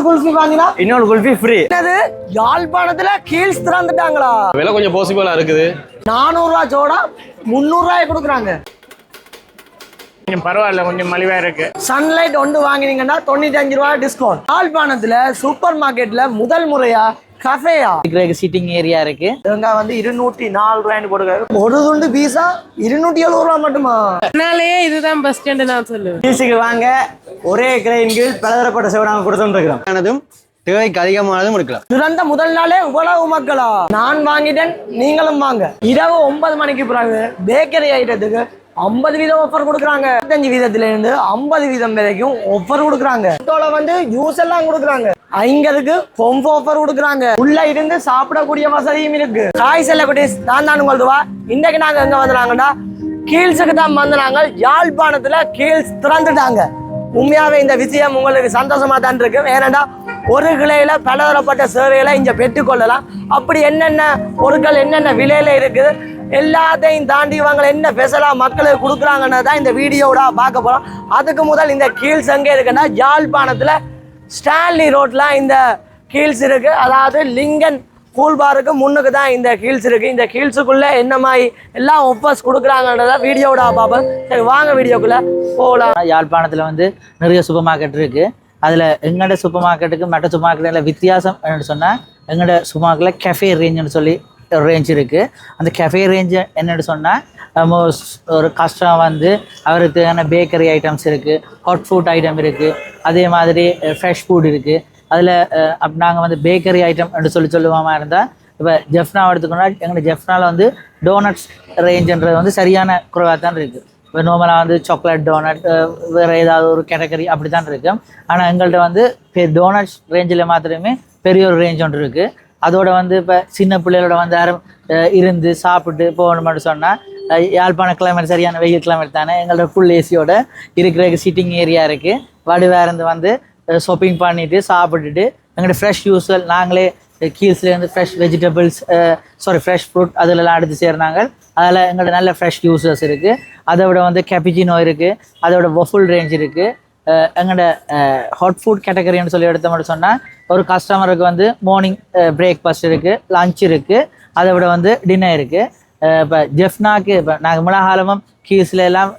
இன்னொரு குல்ஃபி வாங்கினா? இன்னொரு குல்ஃபி ஃப்ரீ என்னது? யாழ்ப்பாணத்துல கீழ்ஸ் திறந்துட்டாங்களா? விலை கொஞ்சம் பாசிபிளா இருக்குது. நானூறு ரூபா சோடா முந்நூறு ரூபாய் கொடுக்குறாங்க. கொஞ்சம் பரவாயில்ல கொஞ்சம் மலிவா இருக்கு. சன்லைட் ஒன்று வாங்கினீங்கன்னா தொண்ணூத்தஞ்சு ரூபா டிஸ்கவுண்ட் யாழ்ப்பாணத்துல சூப்பர் மார்க்கெட்ல முதல் முறையா கஃபேயா? இருக்கிறதுக்கு சிட்டிங் ஏரியா இருக்கு. இவங்க வந்து இருநூற்றி நாலு ரூபாய்னு போட்டுருக்காரு ஒரு துண்டு பீஸா இருநூற்றி எழுபது ரூபா மட்டுமா? அதனாலயே இதுதான் பஸ் ஸ்டாண்டு நான் சொல்லுவேன். பீஸுக்கு வாங்க. ஒரே கிரையின் கீழ் பலதரப்பட்ட சேவை நாங்கள் கொடுத்துருக்கிறோம். ஆனதும் தேவைக்கு அதிகமானதும் இருக்கலாம் திறந்த முதல் நாளே இவ்வளவு மக்களா? நான் வாங்கிட்டேன் நீங்களும் வாங்க. இரவு ஒன்பது மணிக்கு பிறகு பேக்கரி ஐட்டத்துக்கு ஐம்பது வீதம் ஆஃபர் கொடுக்குறாங்க. இருபத்தஞ்சு வீதத்துல இருந்து ஐம்பது வீதம் வரைக்கும் ஆஃபர் கொடுக்குறாங்க. இதோட வந்து ஜூஸ் எல்லாம் கொடுக்குறாங்க. ஐங்கருக்கு பொம்பு ஆஃபர் கொடுக்குறாங்க. உள்ள இருந்து சாப்பிடக்கூடிய வசதியும் இருக்கு. காய் செல்லக்குட்டீஸ் நான் தான் உங்களுக்கு வா இன்னைக்கு நாங்க எங்க வந்துறாங்கன்னா கீழ்ஸுக்கு தான் வந்தாங்க யாழ்ப்பாணத்துல கீழ்ஸ் திறந்துட்டாங்க. உண்மையாவே இந்த விஷயம் உங்களுக்கு சந்தோஷமா தான் இருக்கு. ஏனண்டா ஒரு கிளையில பலதரப்பட்ட சேவைகளை இங்க பெற்றுக்கொள்ளலாம் அப்படி என்னென்ன பொருட்கள் என்னென்ன விலையில இருக்குது எல்லாத்தையும் தாண்டி இவங்க என்ன ஸ்பெஷலாக மக்களுக்கு கொடுக்குறாங்கன்னு தான் இந்த வீடியோட பார்க்க போறோம். அதுக்கு முதல் இந்த கீழ்ஸ் எங்கே இருக்குன்னா யாழ்ப்பாணத்துல ஸ்டான்லி ரோட்ல இந்த ஹீல்ஸ் இருக்கு. அதாவது லிங்கன் கூல்பாருக்கு முன்னுக்கு தான் இந்த ஹீல்ஸ் இருக்கு. இந்த ஹீல்ஸுக்குள்ளே என்ன மாதிரி எல்லாம் ஒப்பர்ஸ் கொடுக்குறாங்கன்றத வீடியோட பார்ப்போம் சரி வாங்க வீடியோக்குள்ள போகலாம் யாழ்ப்பாணத்தில் வந்து நிறைய சூப்பர் மார்க்கெட் இருக்கு. அதில் எங்களோட சூப்பர் மார்க்கெட்டுக்கு மற்ற சூப்பர் மார்க்கெட்டில் வித்தியாசம் என்னன்னு சொன்னால் எங்களோட சூப்பர் மார்க்கெட்டில் கெஃபே ரேஞ்சுன்னு சொல்லி ரேஞ்ச் இருக்குது அந்த கெஃபே ரேஞ்சு என்னன்னு சொன்னால் ஒரு கஷ்டம் வந்து அவருக்கு தேவையான பேக்கரி ஐட்டம்ஸ் இருக்குது ஹாட் ஃபுட் ஐட்டம் இருக்குது அதே மாதிரி ஃப்ரெஷ் ஃபுட் இருக்குது அதில் அப் நாங்கள் வந்து பேக்கரி ஐட்டம் என்று சொல்லி சொல்லுவோமா இருந்தால் இப்போ ஜெஃப்னா எடுத்துக்கோன்னா எங்களோட ஜெஃப்னாவில் வந்து டோனட்ஸ் ரேஞ்சுன்றது வந்து சரியான குறைவாக தான் இருக்குது இப்போ நார்மலாக வந்து சாக்லேட் டோனட் வேறு ஏதாவது ஒரு கேட்டகரி அப்படி தான் இருக்கும் ஆனால் எங்கள்கிட்ட வந்து டோனட்ஸ் ரேஞ்சில் மாத்திரமே பெரிய ஒரு ரேஞ்ச் ஒன்று இருக்குது அதோட வந்து இப்போ சின்ன பிள்ளைகளோட வந்து யாரும் இருந்து சாப்பிட்டு போகணும்னு சொன்னால் யாழ்ப்பாண கிளைமேட் சரியான வெயில் கிளைமேட் தானே? எங்களோட ஃபுல் ஏசியோட இருக்கிற சிட்டிங் ஏரியா இருக்குது வடிவாக வந்து ஷாப்பிங் பண்ணிட்டு சாப்பிட்டுட்டு எங்களோட ஃப்ரெஷ் யூஸ்வல் நாங்களே கீல்ஸ்லேருந்து fresh vegetables sorry fresh fruit அதிலெல்லாம் எடுத்து சேர்னாங்க அதில் எங்களோட நல்ல ஃப்ரெஷ் யூஸஸ் இருக்குது அதை விட வந்து கேப்பிச்சினோ இருக்குது அதோட வஃபுல் ரேஞ்ச் இருக்குது எங்களோட ஹாட் ஃபுட் கேட்டகரின்னு சொல்லி எடுத்த மட்டும் சொன்னால் ஒரு கஸ்டமருக்கு வந்து மார்னிங் பிரேக்ஃபாஸ்ட் இருக்குது லஞ்ச் இருக்குது அதை விட வந்து டின்னர் இருக்குது இப்போ ஜெஃப்னாக்கு இப்போ நாங்கள் மிளகாலமும் கீஸ்ல எல்லாம்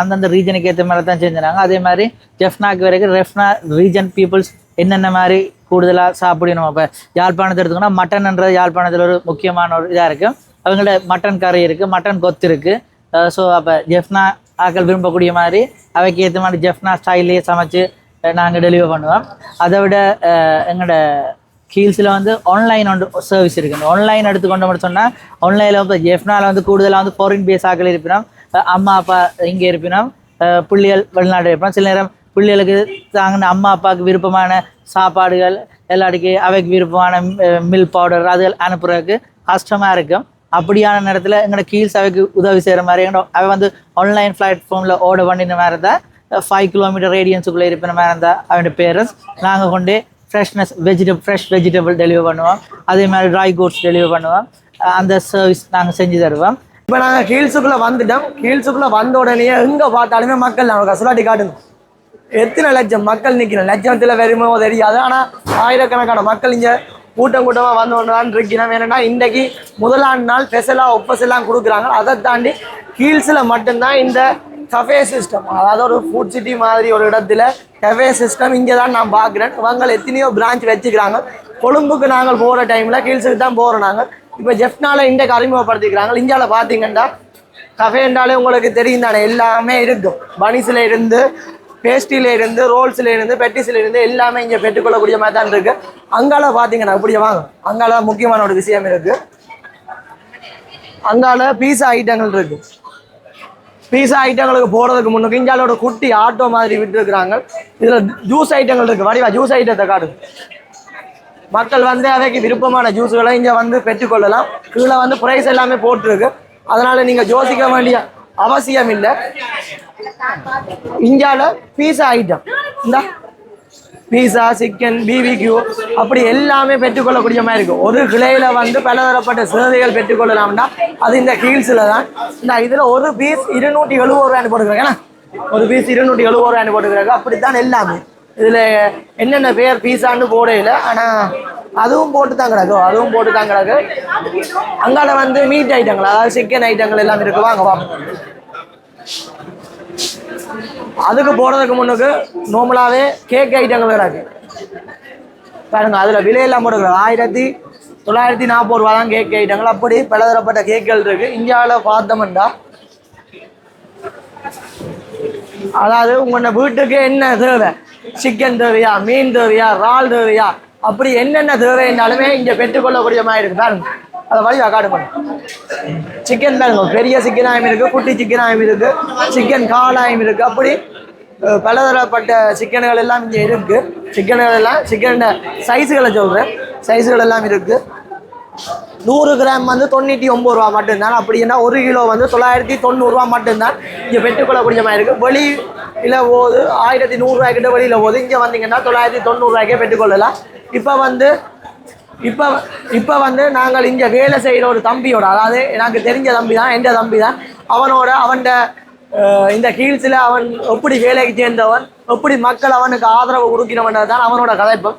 அந்தந்த ரீஜனுக்கு ஏற்ற மாதிரி தான் செஞ்சுனாங்க அதே மாதிரி ஜெஃப்னாக்கு வரைக்கும் ரெஃப்னா ரீஜன் பீப்புள்ஸ் என்னென்ன மாதிரி கூடுதலாக சாப்பிடணும் இப்போ யாழ்ப்பாணத்தை எடுத்துக்கோன்னா மட்டன்ன்றது யாழ்ப்பாணத்தில் ஒரு முக்கியமான ஒரு இதாக இருக்குது அவங்களோட மட்டன் கறி இருக்குது மட்டன் கொத்து இருக்குது ஸோ அப்போ ஜெஃப்னா ஆக்கள் விரும்பக்கூடிய மாதிரி அவைக்கு ஏற்ற மாதிரி ஜெஃப்னா ஸ்டைல்லையே சமைச்சு நாங்கள் டெலிவர் பண்ணுவோம் அதை விட எங்களோட கீல்ஸில் வந்து ஆன்லைன் ஒன்று சர்வீஸ் இருக்குது இந்த ஆன்லைன் எடுத்துக்கொண்டு மட்டும் சொன்னால் ஆன்லைனில் வந்து எஃப்னால் வந்து கூடுதலாக வந்து ஃபாரின் பேஸ் ஆக்கள் இருப்பினோம் அம்மா அப்பா இங்கே இருப்பினோம் பிள்ளைகள் வெளிநாடு இருப்பினோம் சில நேரம் பிள்ளைகளுக்கு தாங்கின அம்மா அப்பாவுக்கு விருப்பமான சாப்பாடுகள் எல்லாத்துக்கு அவைக்கு விருப்பமான மில்க் பவுடர் அது அனுப்புறதுக்கு கஷ்டமாக இருக்கும். அப்படியான நேரத்தில் எங்களோட கீழ்ஸ் அவைக்கு உதவி செய்கிற மாதிரி எங்களோட அவை வந்து ஆன்லைன் பிளாட்ஃபார்மில் ஓட பண்ணின மாதிரி இருந்தால் ஃபைவ் கிலோமீட்டர் ரேடியன்ஸுக்குள்ளே இருப்பின மாதிரி இருந்தால் அவனோட பேரண்ட்ஸ் நாங்கள் கொண்டு freshness vegetable fresh vegetable deliver பண்ணுவோம். அதே மாதிரி ட்ரை கூட்ஸ் டெலிவர் பண்ணுவோம். அந்த சர்வீஸ் நாங்கள் செஞ்சு தருவோம். இப்போ நாங்கள் ஹீல்ஸுக்குள்ளே வந்துட்டோம். ஹீல்ஸுக்குள்ளே வந்த உடனே எங்கே பார்த்தாலுமே மக்கள் நமக்கு சுலாட்டி காட்டணும் எத்தனை லட்சம் மக்கள் நிற்கிறோம் லட்சத்தில் வருமோ தெரியாது. ஆனால் ஆயிரக்கணக்கான மக்கள் இங்கே கூட்டம் கூட்டமாக வந்து ஒன்றான் இருக்கிறோம். ஏன்னா இன்றைக்கி முதலாண்டு நாள் ஸ்பெஷலாக ஒப்பஸ் எல்லாம் கொடுக்குறாங்க. அதை தாண்டி ஹீல்ஸில் மட்டும்தான் இந்த கஃபே சிஸ்டம் அதாவது ஒரு ஃபுட் சிட்டி மாதிரி ஒரு இடத்துல கஃபே சிஸ்டம் இங்கே தான் நான் பார்க்குறேன். அவங்க எத்தனையோ பிரான்ச் வச்சுக்கிறாங்க. கொழும்புக்கு நாங்கள் போகிற டைமில் கீழ்ஸுக்கு தான் போகிறோம் நாங்கள் இப்போ ஜெஃப்னால இன்றைக்கு அறிமுகப்படுத்திக்கிறாங்க. இந்தியாவில் பார்த்தீங்கன்னா கஃபேன்றாலே உங்களுக்கு தெரியும் தானே எல்லாமே இருக்கும் பனிஸில் இருந்து பேஸ்ட்ரியில இருந்து ரோல்ஸ்ல இருந்து பெட்டிஸ்ல இருந்து எல்லாமே இங்கே பெற்றுக்கொள்ளக்கூடிய மாதிரி தான் இருக்கு. அங்கால பார்த்தீங்கன்னா அப்படியே வாங்க. அங்கால முக்கியமான ஒரு விஷயம் இருக்கு. அங்கால பீஸா ஐட்டங்கள் இருக்கு. பீஸா ஐட்டங்களுக்கு போறதுக்கு முன்னுக்கு இஞ்சாலோட குட்டி ஆட்டோ மாதிரி விட்டுருக்குறாங்க. இதுல ஜூஸ் ஐட்டங்கள் இருக்கு. வடிவா ஜூஸ் ஐட்டத்தை காடு மக்கள் வந்து அவைக்கு விருப்பமான ஜூஸுகளை இங்கே வந்து பெற்றுக்கொள்ளலாம். கீழே வந்து ப்ரைஸ் எல்லாமே போட்டிருக்கு. அதனால நீங்க யோசிக்க வேண்டிய அவசியம் இல்லை இந்தியாவில் பீஸா ஐட்டம். இந்த. பீஸா சிக்கன் பிபிக்யூ அப்படி எல்லாமே பெற்றுக்கொள்ளக்கூடிய மாதிரி இருக்கும். ஒரு கிளையில் வந்து பலதரப்பட்ட சேவைகள் பெற்றுக்கொள்ளலாம்னா அது இந்த ஹீல்ஸில் தான். இந்த இதில் ஒரு பீஸ் இருநூற்றி எழுபது ரூபாய்னு போட்டுக்கிறாங்க ஏன்னா ஒரு பீஸ் இருநூற்றி எழுபது ரூபாய்னு போட்டுக்கிறாங்க. அப்படித்தான் எல்லாமே. இதில் என்னென்ன பேர் பீஸான்னு போடையில் ஆனால் அதுவும் போட்டு தான் கிடக்கும் அதுவும் போட்டு தான் கிடக்கு. அங்கால வந்து மீட் ஐட்டங்கள் அதாவது சிக்கன் ஐட்டங்கள் எல்லாம் இருக்கு. வாங்க வாங்க. அதுக்கு போகிறதுக்கு முன்னுக்கு நார்மலாகவே கேக் ஐட்டங்கள் கிடக்கு பாருங்க அதில் விலையெல்லாம் போட்டுக்கிறாங்க ஆயிரத்தி தொள்ளாயிரத்தி நாற்பது ரூபா தான் கேக் ஐட்டங்கள் அப்படி பலதரப்பட்ட கேக்குகள் இருக்கு. இந்தியாவில் பார்த்தோம்னா அதாவது உங்களோட வீட்டுக்கு என்ன தேவை? சிக்கன் தேவையா? மீன் தேவையா? இறால் தேவையா? அப்படி என்னென்ன தேவைன்னாலுமே இங்கே பெற்றுக்கொள்ளக்கூடிய மாதிரி இருக்குது பாருங்க. அதை வழியாக காட்டு பண்ணுங்க சிக்கன் பாருங்க பெரிய சிக்கனாயும் இருக்குது குட்டி சிக்கனாயம் இருக்குது சிக்கன் காலாயும் இருக்குது அப்படி பலதரப்பட்ட சிக்கன்கள் எல்லாம் இங்கே இருக்குது சிக்கன்கள் எல்லாம் சிக்கன் சைஸுகளை சொல்கிறேன் சைஸுகள் எல்லாம் இருக்குது நூறு கிராம் வந்து தொண்ணூற்றி ஒம்பது ரூபா மட்டும்தான். அப்படின்னா ஒரு கிலோ வந்து தொள்ளாயிரத்தி தொண்ணூறுரூவா மட்டும்தான். இங்கே பெற்றுக்கொள்ளக்கூடிய மாதிரி இருக்குது வெளியில் போகுது ஆயிரத்தி நூறுரூவாய்க்கிட்ட வெளியில் போகுது இங்கே வந்தீங்கன்னா தொள்ளாயிரத்தி தொண்ணூறுரூவாய்க்கே பெற்றுக்கொள்ளலாம். இப்போ வந்து இப்போ இப்போ வந்து நாங்கள் இங்கே வேலை செய்கிற ஒரு தம்பியோட அதாவது எனக்கு தெரிஞ்ச தம்பி தான் எந்த தம்பி தான் அவனோட அவன்ட அஹ், இந்த ஹீல்ஸில் அவன் எப்படி வேலைக்கு சேர்ந்தவன் எப்படி மக்கள் அவனுக்கு ஆதரவு கொடுக்கிறவன் தான் அவனோட கதைப்பம்.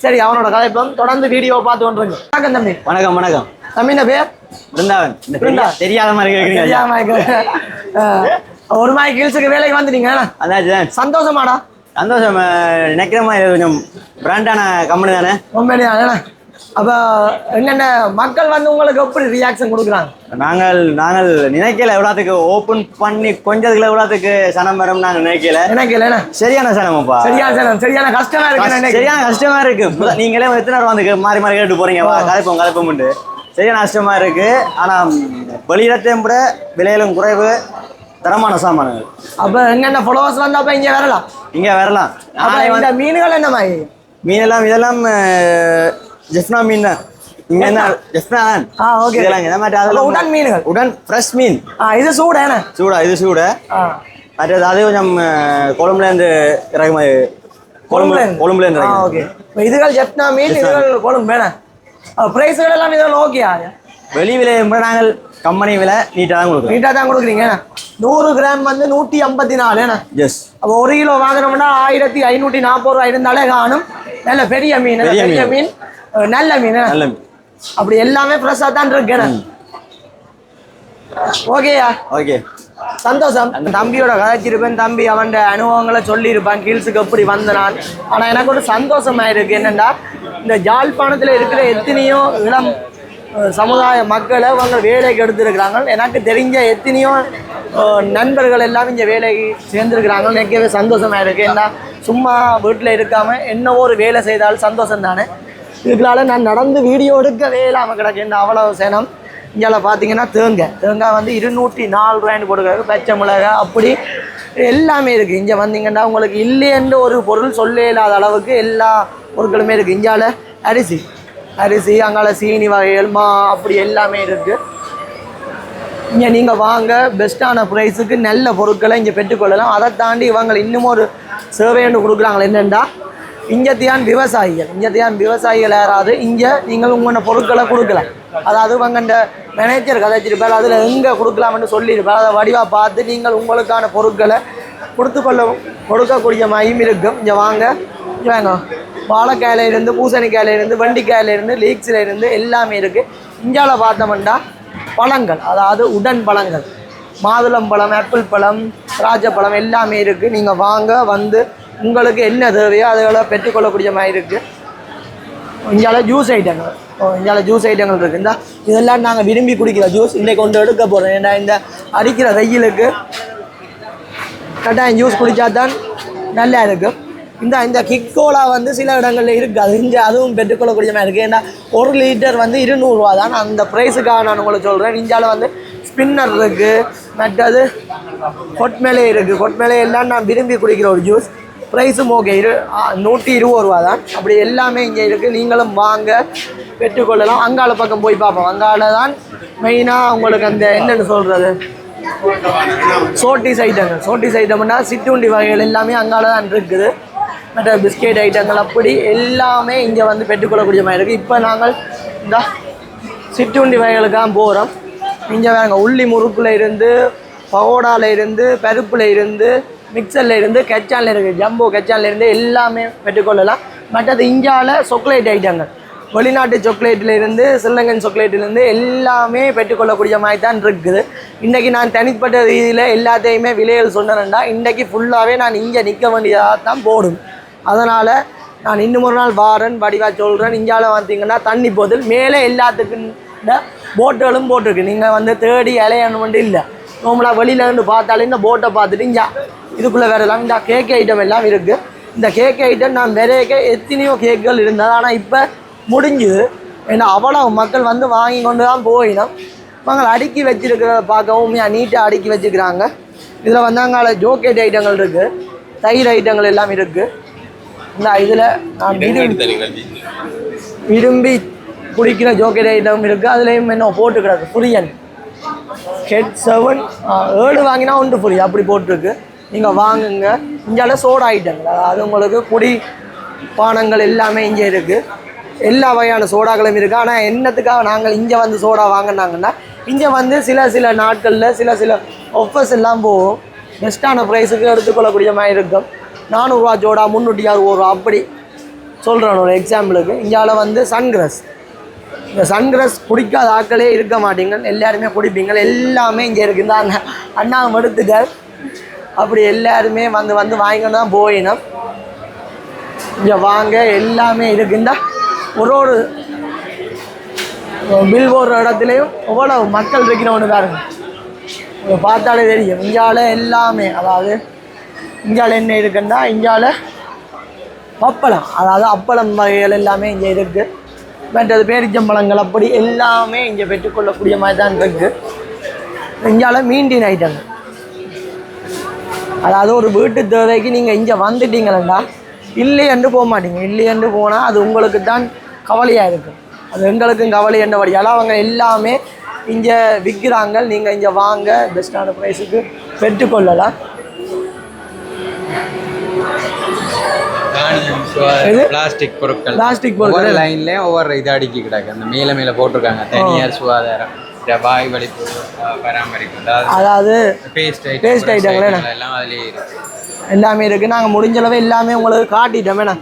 சரி அவனோட கதைப்பம். தொடர்ந்து வீடியோவை பார்த்து கொண்டிருங்க. வணக்கம் தம்பி. வணக்கம் வணக்கம். தம்பி என்ன பேர்? பிருந்தாவன். இந்த பெரிய பிருந்தா. தெரியாத மாதிரி கேட்குறீங்க தெரியாம ஒரு மாதிரி ஹில்ஸுக்கு வேலைக்கு வந்துட்டீங்க அதாச்சு தான் சந்தோஷமாடா. சந்தோஷம் நினைக்கிற மாதிரி கொஞ்சம் பிராண்டான கம்பெனி தானே. ரொம்ப என்ன அப்போ என்னென்ன மக்கள் வந்து உங்களுக்கு எப்படி ரியாக்ஷன் கொடுக்குறாங்க? நாங்கள் நாங்கள் நினைக்கல எவ்வளோத்துக்கு ஓப்பன் பண்ணி கொஞ்சத்துக்குள்ள எவ்வளோத்துக்கு சனம் வரும் நாங்கள் நினைக்கல. என்ன? சரியான சனமப்பா சரியான சரியான சரியான கஷ்டமா இருக்கு சரியான கஷ்டமா இருக்கு. நீங்களே எத்தனை வந்து மாறி மாறி கேட்டு போறீங்க? வா கலைப்போம் கலைப்போம்ட்டு சரியான கஷ்டமா இருக்கு. ஆனா வெளியிடத்தையும் விட விலையிலும் குறைவு. தரமான சாமான்கள். அப்ப என்னென்ன ஃபாலோவர்ஸ் வந்து அப்ப இங்க வரலாம்? இங்க வரலாம். மீன்கள் என்ன மாதிரி? மீனெல்லாம் இதெல்லாம் ஜெஃப்னா மீன் தான். இங்க என்ன? ஜெஃப்னா தான். ஆ, okay. இதெல்லாம் இந்த மாதிரி அப்ப அதெல்லாம் உடன் மீன்கள். உடன் ஃப்ரெஷ் மீன். ஆ இது சூடு என்ன? சூடா இது சூடு. மற்றது அது கொஞ்சம் கொழும்புல இருந்து இறக்குமதி கொழும்புல கொழும்புல இருந்து? இறக்குமதி. ஓகே இப்போ இதுகள் ஜெப்னா மீன் இதுகள் கொழும்பு வேணாம் ப்ரைஸ்கள் எல்லாம் இதெல்லாம் ஓகேயா வெளி விட நாங்கள் கம்பெனி விலை நீட்டாக தான் கொடுக்குறோம். நீட்டாக தான் கொடுக்குறீங்க? நூறு கிராம் வந்து நூற்றி ஐம்பத்தி நாலு எஸ் அப்போ ஒரு கிலோ வாங்குறோம்னா ஆயிரத்தி ஐநூற்றி நாற்பது ரூபா இருந்தாலே காணும். நல்ல பெரிய மீன் பெரிய பெரிய மீன். நல்ல மீன் நல்ல மீன். அப்படி எல்லாமே ஃப்ரெஷ்ஷாக தான் இருக்கு என்ன? ஓகேயா ஓகே சந்தோஷம். தம்பியோட கதைச்சிருப்பேன் தம்பி அவன் அனுபவங்களை சொல்லியிருப்பான் கீழ்ஸுக்கு எப்படி வந்த நான் ஆனால் எனக்கு ஒரு சந்தோஷமா இருக்கு என்னென்னா இந்த ஜாழ்ப்பாணத்தில் இருக்கிற எத்தனையோ இளம் சமுதாய மக்களை அவங்க வேலைக்கு எடுத்திருக்கிறாங்க. எனக்கு தெரிஞ்ச எத்தனையோ நண்பர்கள் எல்லாம் இங்கே வேலைக்கு சேர்ந்துருக்கிறாங்க நினைக்கவே சந்தோஷமா இருக்கு ஏன்னா சும்மா வீட்டில் இருக்காமல் என்ன ஒரு வேலை செய்தாலும் சந்தோஷம் தானே இதுக்களால நான் நடந்து வீடியோ எடுக்கவே இல்லாமல் கிடக்கு. அவ்வளோ சேனம். இங்கே பார்த்தீங்கன்னா தேங்காய் தேங்காய் வந்து இருநூற்றி நாலு ரூபாய்னு கொடுக்குறாரு பச்சை மிளகாய் அப்படி எல்லாமே இருக்குது இங்கே வந்தீங்கன்னா உங்களுக்கு இல்லைன்னு ஒரு பொருள் சொல்ல இல்லாத அளவுக்கு எல்லா பொருட்களுமே இருக்குது இங்கால அரிசி. அரிசி அங்கால சீனி வகைகள் மா அப்படி எல்லாமே இருக்குது இங்கே நீங்கள் வாங்க. பெஸ்ட்டான ப்ரைஸுக்கு நல்ல பொருட்களை இங்கே பெற்றுக்கொள்ளலாம். அதை தாண்டி இவங்க இன்னும் ஒரு சேவைன்னு ஒன்று கொடுக்குறாங்க என்னென்னா இங்கத்தியான் விவசாயிகள். இங்கத்தியான் விவசாயிகள் யாராவது? இங்கே நீங்கள் உங்களோட பொருட்களை கொடுக்கலாம். அதாவது இவங்க இந்த மேனேஜர் கதைச்சிருப்பார் அதில் எங்கே கொடுக்கலாம்னு சொல்லியிருப்பார். அதை வடிவாக பார்த்து நீங்கள் உங்களுக்கான பொருட்களை கொடுத்துக்கொள்ள கொடுக்கக்கூடிய மையம் இருக்கும். இங்கே வாங்க. இங்கே வாங்க. வாழைக்காயிலேருந்து பூசணிக்காயிலேருந்து வண்டிக்காயிலேருந்து லீக்ஸிலேருந்து எல்லாமே இருக்குது இந்தியாவில் பார்த்தோம்னா பழங்கள். அதாவது உடன் பழங்கள். மாதுளம்பழம் ஆப்பிள் பழம் திராட்சைப்பழம் எல்லாமே இருக்குது நீங்கள் வாங்க வந்து உங்களுக்கு என்ன தேவையோ அதுகளை பெற்றுக்கொள்ளக்கூடிய மாதிரி இருக்குது இந்தியாவில் ஜூஸ் ஐட்டங்கள் இந்தியாவில் ஜூஸ் ஐட்டங்கள் இருக்குது இந்த இதெல்லாம் நாங்கள் விரும்பி குடிக்கிற ஜூஸ் இன்றைக்கு கொண்டு எடுக்க போகிறோம் ஏன்னா இந்த அடிக்கிற வெயிலுக்கு கட்டாயம் ஜூஸ் குடித்தா தான் நல்லா இருக்கும் இந்த இந்த கிக்கோலா வந்து சில இடங்களில் இருக்குது இங்கே அதுவும் பெற்றுக்கொள்ளக்கூடிய மாதிரி இருக்குது ஏன்னா ஒரு லிட்டர் வந்து இருநூறுவா தான். அந்த ப்ரைஸுக்காக நான் உங்களுக்கு சொல்கிறேன் இந்தியாவில் வந்து ஸ்பின்னர் இருக்குது மற்றது கொட்மேலே இருக்குது கொட்மேலே எல்லாம் நான் விரும்பி குடிக்கிற ஒரு ஜூஸ் ப்ரைஸும் ஓகே இரு நூற்றி இருபது ரூபா தான். அப்படி எல்லாமே இங்கே இருக்குது நீங்களும் வாங்க பெற்றுக்கொள்ளலாம். அங்காள பக்கம் போய் பார்ப்போம். அங்காள தான் மெயினாக உங்களுக்கு அந்த என்னென்னு சொல்கிறது சோட்டிஸ் ஐட்டங்கள் சோட்டிஸ் ஐட்டம்னா சிற்றுண்டி வகைகள் எல்லாமே அங்கால தான் இருக்குது. மற்ற பிஸ்கெட் ஐட்டங்கள் அப்படி எல்லாமே இங்கே வந்து பெற்றுக்கொள்ளக்கூடிய மாதிரி இருக்குது இப்போ நாங்கள் இந்த சிற்றுண்டி வகைகளுக்காக போகிறோம் இங்கே வேறுங்க உள்ளி முறுக்கில் இருந்து பகோடால இருந்து பருப்பில் இருந்து மிக்சரில் இருந்து கெச்சானில் இருக்குது ஜம்போ கெச்சானில் இருந்து எல்லாமே பெற்றுக்கொள்ளலாம் மற்றது இந்தியாவில் சாக்லேட் ஐட்டங்கள். வெளிநாட்டு சாக்லேட்ல இருந்து ஸ்ரீலங்கன் சாக்லேட்ல எல்லாமே பெற்றுக்கொள்ளக்கூடிய மாதிரி தான் இருக்குது. இன்றைக்கி நான் தனிப்பட்ட ரீதியில் எல்லாத்தையுமே விலைகள் சொன்னேன்டா இன்றைக்கி ஃபுல்லாகவே நான் இங்கே நிற்க வேண்டியதாக தான் போடும். அதனால் நான் இன்னும் ஒரு நாள் வாரன் வடிவா சொல்கிறேன் இந்தியாவில் பார்த்தீங்கன்னா தண்ணி போதில் மேலே எல்லாத்துக்கும் போட்டுகளும் போட்டிருக்கு. நீங்கள் வந்து தேடி இலையணும் இல்லை. நார்மலாக வெளியில இருந்து பார்த்தாலே இந்த போட்டை பார்த்துட்டு இங்கே. இதுக்குள்ளே வேற எல்லாம் இந்த கேக் ஐட்டம் எல்லாம் இருக்குது இந்த கேக் ஐட்டம் நான் விரைக்க எத்தனையோ கேக்குகள் இருந்தது. ஆனால் இப்போ முடிஞ்சுது. ஏன்னா அவ்வளோ மக்கள் வந்து வாங்கி கொண்டு தான் போயினோம். அவங்க அடுக்கி வச்சிருக்கிறத பார்க்கவும் நீட்டாக அடுக்கி வச்சுக்கிறாங்க இதில் வந்து அங்கே ஜோக்கேட் ஐட்டங்கள் இருக்குது தயிர் ஐட்டங்கள் எல்லாம் இருக்குது இந்த இதில் நான் விரும்பி விரும்பி குடிக்கிற ஜோக்கர் ஐட்டம் இருக்குது அதுலேயும் என்ன போட்டு கிடக்கு. புரியன் ஹெட் செவன் ஏழு வாங்கினா ஒன்று ஃப்ரீ அப்படி போட்டிருக்கு. நீங்கள் வாங்குங்க. இங்கால சோடா ஐட்டங்கள் அதாவது உங்களுக்கு குடி பானங்கள் எல்லாமே இங்கே இருக்குது எல்லா வகையான சோடாக்களும் இருக்குது ஆனால் என்னத்துக்காக நாங்கள் இங்கே வந்து சோடா வாங்கினாங்கன்னா இங்கே வந்து சில சில நாட்களில் சில சில ஆஃபர்ஸ் எல்லாம் போகும். பெஸ்ட்டான ப்ரைஸுக்கு எடுத்துக்கொள்ளக்கூடிய மாதிரி இருக்கும். நானூறுரூவா ஜோடா முந்நூற்றி அறுபது ரூபா. அப்படி சொல்கிறேன் ஒரு எக்ஸாம்பிளுக்கு இங்கால வந்து சன்கிரஸ் இந்த சன்கிரஸ் குடிக்காத ஆட்களே இருக்க மாட்டீங்க எல்லாருமே குடிப்பீங்க எல்லாமே இங்கே இருக்குது அண்ணா அண்ணா எடுத்துட்டார் அப்படி எல்லாருமே வந்து வந்து வாங்கிட்டு தான் போயினோம். இங்கே வாங்க எல்லாமே இருக்குண்டா ஒரு ஒரு பில் போடுற இடத்துலையும் எவ்வளோ மக்கள் இருக்கிறவனு பாருங்க. பார்த்தாலே தெரியும். இங்கால எல்லாமே அதாவது இங்கால என்ன இருக்குன்னா இங்கால அப்பளம். அதாவது அப்பளம் வகைகள் எல்லாமே இங்கே இருக்குது மற்றது பேரிச்சம்பழங்கள் அப்படி எல்லாமே இங்கே பெற்றுக்கொள்ளக்கூடிய மாதிரி தான் இருக்குது இங்கால மீண்டின் ஐட்டங்கள் அதாவது ஒரு வீட்டு தேவைக்கு நீங்கள் இங்கே வந்துட்டீங்களா இல்லையென்று போக மாட்டீங்க. இல்லையென்று போனால் அது உங்களுக்கு தான் கவலையாக இருக்கும். அது எங்களுக்கும் கவலை என்றபடியால் அவங்க எல்லாமே இங்கே விற்கிறாங்க. நீங்கள் இங்கே வாங்க பெஸ்ட்டான ப்ரைஸுக்கு பெற்றுக்கொள்ளலாம். பிளாஸ்டிக் பொருட்கள். Plastic பொருட்கள். லைன்லயும் ஒவ்வொரு இது அடுக்கி கிடக்கு. அந்த மேல மேல போட்டிருக்காங்க. தனியார் சுகாதாரம். வாய் வலிப்பு பராமரிப்பு. அதாவது பேஸ்ட் Paste item ங்களா? எல்லாம் அதுலயே இருக்கு. எல்லாமே இருக்குது நாங்கள் முடிஞ்ச அளவு எல்லாமே உங்களுக்கு காட்டிட்டோம். வேணா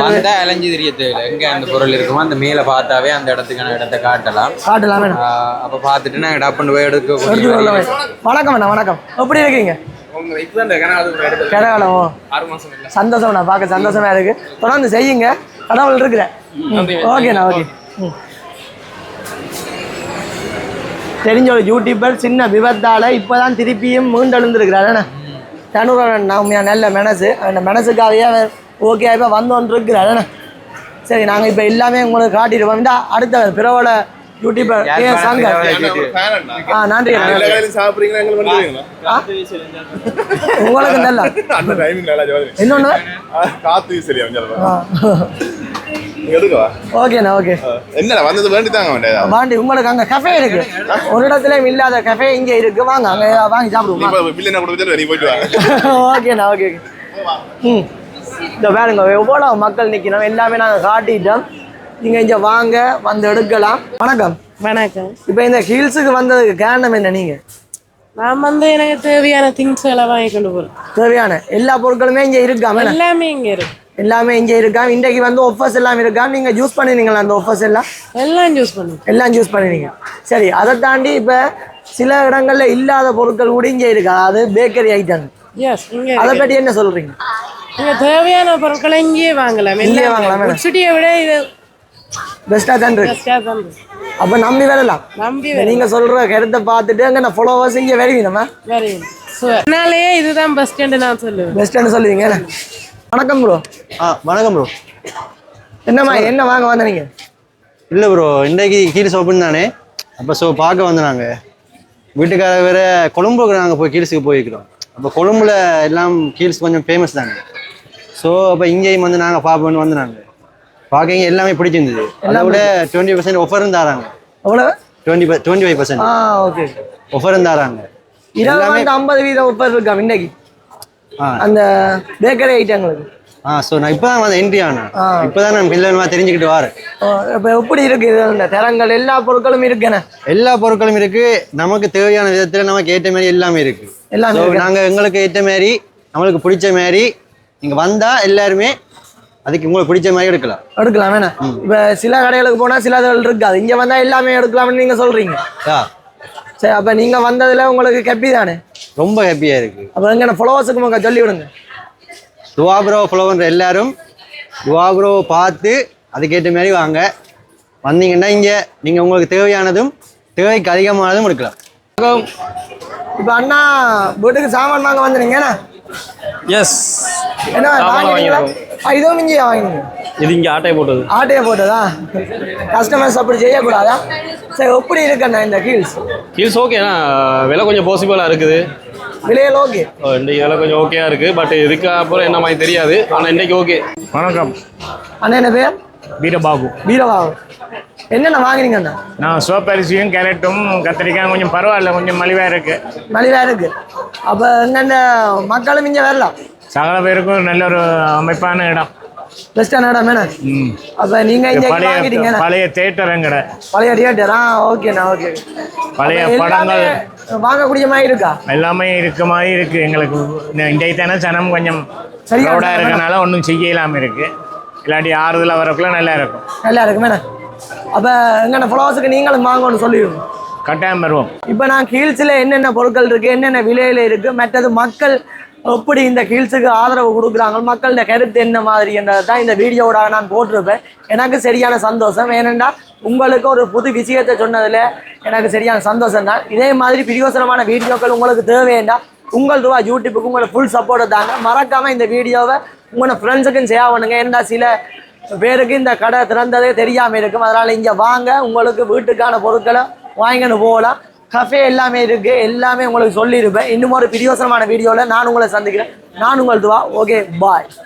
வந்தா அலைஞ்சு தெரிய தேவையில்லை. எங்க அந்த பொருள் இருக்குமோ அந்த மேல பார்த்தாவே அந்த இடத்துக்கான இடத்தை காட்டலாம். காட்டலாம். அப்ப பார்த்துட்டு நான் டப்புன்னு போய் எடுத்துக்கொள்ள வணக்கம் அண்ணா வணக்கம். எப்படி இருக்கீங்க? கேரளம் சந்தோஷம் நான் பார்க்க சந்தோஷமா இருக்கு. தொடர்ந்து செய்யுங்க. கடவுள் இருக்கிறேன் ஓகேண்ணா ஓகே. தெரிஞ்ச ஒரு யூடியூபர் சின்ன விபத்தால இப்போதான் திருப்பியும் மீண்டெழுந்திருக்கிறாரு. தனுரன் உண்மையா நல்ல மனசு. அந்த மனசுக்காகவே அவர் ஓகே இப்போ வந்து ஒன்று இருக்கிறாரு சரி நாங்கள் இப்போ எல்லாமே உங்களுக்கு காட்டிடுவோம் இந்த அடுத்த பிரபல யூடியூபர் கே சங்கர் ஆ நன்றி. சாப்பிடுறீங்களா? உங்களுக்கு நல்ல. அந்த டைமிங் நல்லா ஜோதி இன்னொன்று காத்து வீசலியா கொஞ்சம் ஆ. எடுக்கவா? ஓகேண்ணா ஓகே. என்ன வந்தது வேண்டி தாங்க வேண்டியதா வாண்டி உங்களுக்கு அங்கே கஃபே இருக்கு. ஒரு இடத்துலயும் இல்லாத கஃபே இங்கே இருக்கு. வாங்க அங்கே வாங்கி சாப்பிடுவோம். இப்போ பில்லு என்ன கொடுத்துட்டு நீ போயிட்டு வாங்க ஓகேண்ணா ஓகே ம். இந்த பாருங்க எவ்வளோ மக்கள் நிற்கணும் எல்லாமே நாங்கள் காட்டிட்டோம். நீங்கள் இங்கே வாங்க வந்து எடுக்கலாம். வணக்கம். வணக்கம். இப்போ இந்த ஹில்ஸுக்கு வந்ததுக்கு காரணம் என்ன நீங்கள் நான் வந்து எனக்கு தேவையான திங்ஸ் எல்லாம் வாங்கி கொண்டு போறேன். தேவையான எல்லா பொருட்களுமே இங்கே இருக்காம எல்லாமே இங்க இருக்கு. எல்லாமே இங்கே இருக்கா இன்றைக்கு வந்து ஒஃபர்ஸ் எல்லாம் இருக்கா நீங்கள் யூஸ் பண்ணினீங்களா அந்த ஒஃபர்ஸ் எல்லாம்? எல்லாம் யூஸ் பண்ணு எல்லாம் யூஸ் பண்ணினீங்க. சரி அதை தாண்டி இப்போ சில இடங்கள்ல இல்லாத பொருட்கள் கூட இங்கே இருக்கா. அது பேக்கரி ஐட்டம் அதை இருக்கு. பற்றி என்ன சொல்றீங்க? இங்க தேவையான பொருட்களை இங்கேயே வாங்கலாம். இங்கேயே வாங்கலாம், விட இது பெஸ்ட்டாக தான் இருக்கு. பெஸ்டா. அப்போ நம்பி வரலாம். நம்பி இப்ப நீங்க சொல்ற கருத்தை பார்த்துட்டு அங்கே நான் ஃபாலோவர்ஸ் இங்கே வருவீங்க நம்ம வெரி அதனாலேயே இதுதான் பெஸ்ட் நான் சொல்லுவேன். பெஸ்ட்டுன்னு சொல்லுவீங்க? வணக்கம் ப்ரோ ஆ வணக்கம் ப்ரோ என்னம்மா என்ன வாங்க வந்தீங்க இல்லை ப்ரோ இன்றைக்கு கீழ்ஸ் ஓப்பன் தானே அப்போ ஸோ பார்க்க வந்து நாங்கள் வீட்டுக்கார வேற கொழும்புக்கு நாங்கள் போய் கீழ்ஸுக்கு போயிருக்கிறோம். அப்போ கொழும்புல எல்லாம் கீழ்ஸ் கொஞ்சம் ஃபேமஸ் தானே. ஸோ அப்போ இங்கேயும் வந்து நாங்கள் பார்ப்போம்னு வந்து நாங்கள் பார்க்க இங்க எல்லாமே பிடிச்சிருந்தது. அதை விட டுவெண்ட்டி பர்சன்ட் ஒஃபரும் தராங்க. எவ்வளோ டுவெண்ட்டி டுவெண்ட்டி ஃபைவ் பர்சன்ட் ஆ ஓகே ஒஃபரும் தராங்க. இருபது ஐம்பது வீதம் ஒப்பர் இருக்கா இன்னைக்கு. அந்த பேக்கரி ஐட்டங்களுக்கு ஆ ஸோ நான் இப்போ தான் வந்து என்ட்ரி ஆனேன். இப்போ தான் நான் பிள்ளைமா தெரிஞ்சுக்கிட்டு வரேன் இப்போ எப்படி இருக்கு இந்த தரங்கள் எல்லா பொருட்களும் இருக்குண்ணே எல்லா பொருட்களும் இருக்கு. நமக்கு தேவையான விதத்துல நமக்கு ஏற்ற மாதிரி எல்லாமே இருக்கு. எல்லாமே So, இருக்கு. நாங்க எங்களுக்கு ஏற்ற மாதிரி நம்மளுக்கு பிடிச்ச மாதிரி நீங்கள் வந்தால் எல்லாருமே அதுக்கு உங்களுக்கு பிடிச்ச மாதிரி எடுக்கலாம். எடுக்கலாம் வேணாம் இப்ப சில கடைகளுக்கு போனா சில இதுகள் இருக்காது. இங்க வந்தா எல்லாமே எடுக்கலாம்னு நீங்க சொல்றீங்க. யா சரி அப்ப நீங்க வந்ததுல உங்களுக்கு கெப்பி தானே? ரொம்ப ஹாப்பியாக இருக்குது அப்ப எங்க ஃபாலோவர்ஸுக்கு உங்க சொல்லி விடுங்க துவாப்ரோ ஃப்ளோவன்ற எல்லாரும் துவாப்ரோ பார்த்து அதுக்கேற்ற மாதிரி வாங்க. வந்தீங்கன்னா இங்கே நீங்கள் உங்களுக்கு தேவையானதும் தேவைக்கு அதிகமானதும் எடுக்கலாம். இப்ப அண்ணா வீட்டுக்கு சாமான் வாங்க வந்துறீங்க என்ன? எஸ் என்ன வாங்கினீங்களா? ஆ, இதுவும் இங்கேயா வாங்கினீங்க இது இங்கே ஆட்டையை போட்டது. ஆட்டையை போட்டதா? கஸ்டமர்ஸ் அப்படி செய்யக்கூடாதா சரி எப்படி இருக்குண்ணா இந்த ஹீல்ஸ் ஹீல்ஸ் ஓகேண்ணா விலை கொஞ்சம் பாசிபிளாக இருக்குது. விலையில் ஓகே இன்றைக்கு விலை கொஞ்சம் ஓகேயா இருக்குது பட் இதுக்கு அப்புறம் என்ன மாதிரி தெரியாது. ஆனால் இன்றைக்கு ஓகே வணக்கம். அண்ணா என்ன பேர்? வீரபாபு. வீரபாபு. என்னென்ன வாங்குறீங்க அண்ணா நான் சோப்பரிசியும் கேரட்டும் கத்திரிக்காயும் கொஞ்சம் பரவாயில்ல கொஞ்சம் மலிவாக இருக்கு. மலிவா இருக்கு. அப்போ என்னென்ன மக்களும் இங்கே வரலாம் சகல பேருக்கும் நல்ல ஒரு அமைப்பான இடம். பெஸ்டான இடம் என்ன ம். அப்போ நீங்கள் இங்கே பழைய வாங்கிட்டீங்க. பழைய தேட்டர் எங்கட? பழைய தியேட்டர் ஓகேண்ணா ஓகே பழைய படங்கள். வாங்கக்கூடிய மாதிரி இருக்கா? எல்லாமே இருக்க மாதிரி இருக்கு. எங்களுக்கு இன்றைக்கு தானே சனம் கொஞ்சம் சரியா க்ரௌடாக இருக்கு. இருக்கனால ஒன்றும் செய்யலாம இருக்கு. இல்லாட்டி ஆறுதலாக வரக்குள்ள நல்லா இருக்கும். நல்லா இருக்கு மேடம் அப்போ எங்கண்ணா ஃபாலோவர்ஸுக்கு நீங்களும் வாங்கன்னு சொல்லிடுங்க. கட்டாயம் வருவோம். இப்போ நான் ஹீல்ஸில் என்னென்ன பொருட்கள் இருக்குது என்னென்ன விலையில் இருக்குது மற்றது மக்கள் எப்படி இந்த ஹீல்ஸுக்கு ஆதரவு கொடுக்குறாங்க? மக்களோட கருத்து என்ன மாதிரி என்றதை தான் இந்த வீடியோவோட நான் போட்டிருப்பேன். எனக்கு சரியான சந்தோஷம். ஏனென்றா உங்களுக்கு ஒரு புது விஷயத்தை சொன்னதில் எனக்கு சரியான சந்தோஷம் தான். இதே மாதிரி பிரியோசனமான வீடியோக்கள் உங்களுக்கு தேவையேண்டா உங்கள் ரூபா யூடியூப்புக்கு உங்களை ஃபுல் சப்போர்ட்டை தாங்க. மறக்காமல் இந்த வீடியோவை உங்களோட ஃப்ரெண்ட்ஸுக்கும் ஷேர் பண்ணுங்கள் ஏன்டா சில பேருக்கு இந்த கடை திறந்ததே தெரியாமல் இருக்கும். அதனால் இங்கே வாங்க. உங்களுக்கு வீட்டுக்கான பொருட்களை வாங்கின்னு போகலாம். கஃபே எல்லாமே இருக்கு. எல்லாமே உங்களுக்கு சொல்லியிருப்பேன் இன்னும் ஒரு பிரியோசனமான வீடியோவில் நான் உங்களை சந்திக்கிறேன். நான் உங்கள் துவா. Okay bye